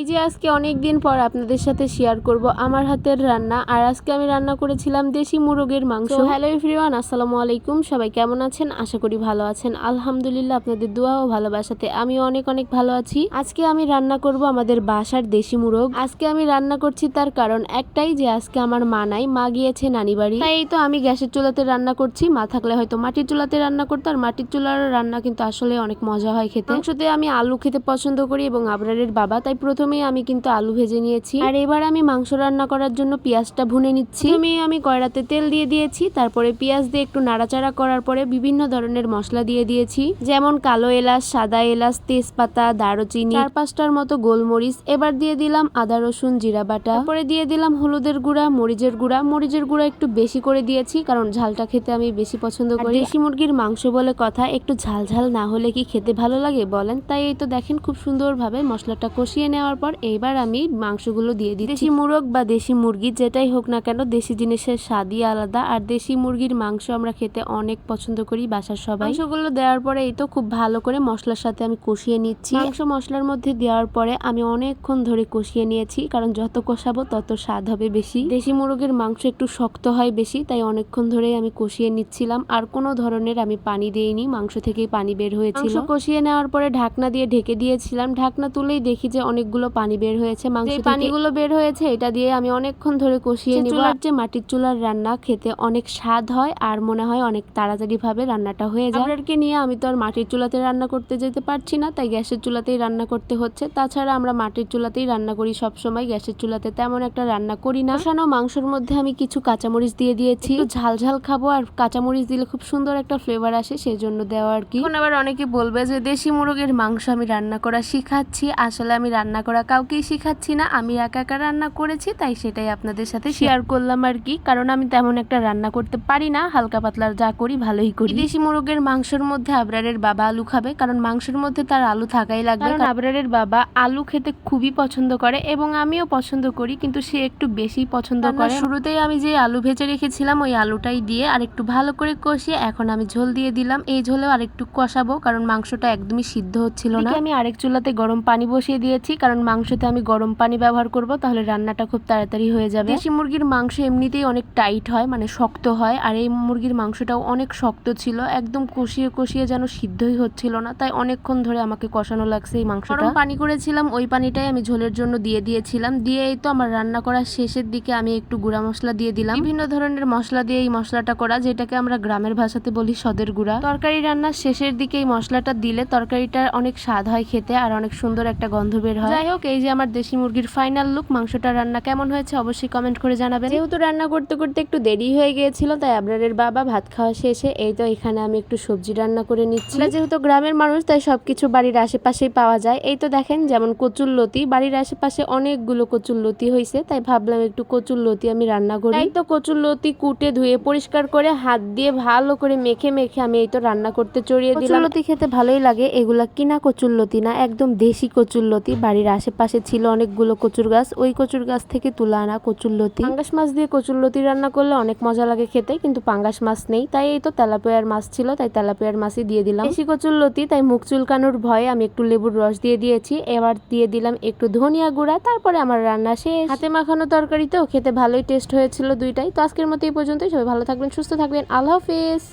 এই যে আজকে অনেক দিন পর আপনাদের সাথে শেয়ার করব আমার হাতের রান্না, আর আজকে আমি রান্না করেছিলাম দেশি মুরগের মাংস। হ্যালো এভরিওয়ান আসসালামু আলাইকুম, সবাই কেমন আছেন? আশা করি ভালো আছেন। আলহামদুলিল্লাহ, আপনাদের দোয়া ও ভালোবাসাতে আমি অনেক অনেক ভালো আছি। আজকে আমি রান্না করব আমাদের বাসার দেশি মুরগ। আজকে আমি রান্না করছি তার কারণ একটাই যে আজকে আমার মা নাই, মা গিয়েছে নানি বাড়ি। তাই তো আমি গ্যাসের চুলাতে রান্না করছি। মা থাকলে হয়তো মাটির চুলাতে রান্না করতো, আর মাটির চুলার রান্না কিন্তু আসলে অনেক মজা হয় খেতে। মাংসতে আমি আলু খেতে পছন্দ করি এবং আবরারের বাবা, তাই প্রথমেই আমি কিন্তু আলু ভেজে নিয়েছি। আর এবার আমি মাংস রান্না করার জন্য পেঁয়াজটা ভুনে নিচ্ছি। আমি আমি কয়রাতে তেল দিয়ে দিয়েছি তারপরে পেঁয়াজ দিয়ে একটু নাড়াচাড়া করার পরে বিভিন্ন ধরনের মশলা দিয়ে দিয়েছি। যেমন কালো এলাচ সাদা এলাচ তেজপাতা দারুচিনি চার পাঁচটার মতো গোলমরিচ। এবার দিয়ে দিলাম আদা রসুন জিরা বাটা। তারপরে দিয়ে দিলাম হলুদের গুঁড়া মরিচের গুঁড়া। মরিচের গুঁড়া একটু বেশি করে দিয়েছি কারণ ঝালটা খেতে আমি বেশি পছন্দ করি। দেশি মুরগির মাংস বলে কথা একটু ঝাল ঝাল না হলে কি খেতে ভালো লাগে বলেন? তাই এই তো দেখেন খুব সুন্দরভাবে মশলাটা কষিয়ে নেওয়ার পর এইবার আমি মাংসগুলো দিয়ে দিই দেশি মুরগ বা দেশি মুরগি যেটাই হোক না কেন, দেশি জিনিসের স্বাদই আলাদা। আর দেশি মুরগির মাংস আমরা খেতে অনেক পছন্দ করি বাসার সবাই। মাংসগুলো দেওয়ার পরে এই তো খুব ভালো করে মশলার সাথে আমি কষিয়ে নিচ্ছি। মাংস মশলার মধ্যে দেওয়ার পরে আমি অনেকক্ষণ ধরে কষিয়ে নিয়েছি, কারণ যত কষাবো তত স্বাদ হবে বেশি। দেশি মুরগের মাংস একটু শক্ত হয় বেশি, তাই অনেকক্ষণ ধরেই আমি কষিয়ে নিচ্ছিলাম। আর কোনো ধরনের আমি পানি দেইনি, মাংস থেকেই পানি বের হয়েছিল। কষিয়ে নেওয়ার পরে ঢাকনা দিয়ে ঢেকে দিয়েছিলাম। ঢাকনা তুলেই দেখি যে অনেকগুলো পানি বের হয়েছে মাংস পানিগুলো বের হয়েছে এটা দিয়ে আমি অনেকক্ষণ ধরে কষিয়ে নিব। চুলার যে মাটির চুলার রান্না খেতে অনেক স্বাদ হয় আর মনে হয় অনেক তাড়াতাড়ি ভাবে রান্নাটা হয়ে যায়। আপনাদেরকে নিয়ে আমি তো আর মাটির চুলাতে রান্না করতে যেতে পারছি না তাই গ্যাসের চুলাতেই রান্না করতে হচ্ছে। তাছাড়া আমরা মাটির চুলাতেই রান্না করি সব সময় গ্যাসের চুলাতে তেমন একটা রান্না করি না। কষানো মাংসের মধ্যে আমি কিছু কাঁচামরিচ দিয়ে দিয়েছি। ঝাল ঝাল খাব আর কাঁচামরিচ দিলে খুব সুন্দর একটা ফ্লেভার আসে সেই জন্য দেওয়া আর কি। এখন আবার অনেকে বলবে যে দেশি মুরগের মাংস আমি রান্না করা শিখাচ্ছি আসলে আমি রান্না করা কাউকেই শিখাচ্ছি না আমি একা একা রান্না করেছি তাই সেটাই আপনাদের সাথে শেয়ার করলাম আর কি। কারণ আমি তেমন একটা রান্না করতে পারি না হালকা পাতলা যা করি ভালোই করি। দেশি মুরগের মাংসের মধ্যে আবরারের বাবা আলু খাবে কারণ মাংসের মধ্যে তার আলু থাকাই লাগবে। কারণ আবরারের বাবা আলু খেতে খুবই পছন্দ করে এবং আমিও পছন্দ করি কিন্তু সে একটু বেশি পছন্দ করে। শুরুতেই আমি যে আলু ভেজে রেখেছিলাম ওই আলুটাই দিয়ে আর একটু ভালো করে কষিয়ে এখন আমি ঝোল দিয়ে দিলাম। এই ঝোলেও আর একটু কষাবো কারণ মাংসটা একদমই সিদ্ধ হচ্ছিল না। আমি আরেক চুলাতে গরম পানি বসিয়ে দিয়েছি কারণ মাংসতে আমি গরম পানি ব্যবহার করব তাহলে রান্নাটা খুব তাড়াতাড়ি হয়ে যাবে। দেশি মুরগির মাংস এমনিতেই অনেক টাইট হয় মানে শক্ত হয় আর এই মুরগির মাংসটাও অনেক শক্ত ছিল একদম কষিয়ে কষিয়ে যেন সিদ্ধই হচ্ছিল না তাই অনেকক্ষণ ধরে আমাকে কষানো লাগছে এই মাংসটা। গরম পানি করেছিলাম ওই পানিটাই আমি ঝোলের জন্য দিয়ে দিয়েছিলাম দিয়ে এই তো আমার রান্না করার শেষের দিকে আমি একটু গুঁড়া মশলা দিয়ে দিলাম। বিভিন্ন ধরনের মশলা দিয়ে এই মশলাটা করা যেটাকে আমরা গ্রামের ভাষাতে বলি সদের গুঁড়া। তরকারি রান্নার শেষের দিকে এই মশলাটা দিলে তরকারিটা অনেক স্বাদ হয় খেতে আর অনেক সুন্দর একটা গন্ধ বের হয়। যাই হোক এই যে আমার দেশি মুরগির ফাইনাল লুক মাংসটা রান্না কেমন হয়েছে অবশ্যই কমেন্ট করে জানাবেন। যেহেতু রান্না করতে করতে একটু দেরি হয়ে গিয়েছিল তাই আবরারের বাবা ভাত খাওয়া শেষে এই তো এখানে আমি একটু সবজি রান্না করে নিচ্ছি। যেহেতু গ্রামের মানুষ তাই সবকিছু বাড়ির আশেপাশেই পাওয়া যায়। এই তো দেখেন যেমন কচুর লতি বাড়ির আশেপাশে অনেকগুলো কচুর লতি হয়েছে তাই ভাবলাম একটু কচুর লতি আমি রান্না করি। এই তো কচুর লতি কুটে ধুয়ে পরিষ্কার করে হাত দিয়ে ভালো করে মেখে মেখে আমি এই তো রান্না করতে চড়িয়ে দিলাম। লতি খেতে ভালোই লাগে এগুলা কিনা কচুর লতি না একদম দেশি কচুর লতি বাড়ির আশেপাশে ছিল অনেকগুলো কচুর গাছ। ওই কচুর গাছ থেকে তুলে আনা কচুর লতি। পাঙ্গাস মাছ দিয়ে কচুর লতি রান্না করলে অনেক মজা লাগে খেতে কিন্তু পাঙ্গাস মাছ নেই। তাই এই তো তেলাপিয়ার মাছ ছিল তাই তেলাপিয়ার মাছই দিয়ে দিলাম। দেশি কচুর লতি তাই মুখ চুলকানোর ভয়ে আমি একটু লেবুর রস দিয়ে দিয়েছি। এবার দিয়ে দিলাম একটু ধনিয়া গুঁড়া তারপরে আমার রান্না শেষ। হাতে মাখানো তরকারিতেও খেতে ভালোই টেস্ট হয়েছিল দুইটাই। তো আজকের মতো এই পর্যন্তই সবাই ভালো থাকবেন সুস্থ থাকবেন। আল্লাহ হাফেজ।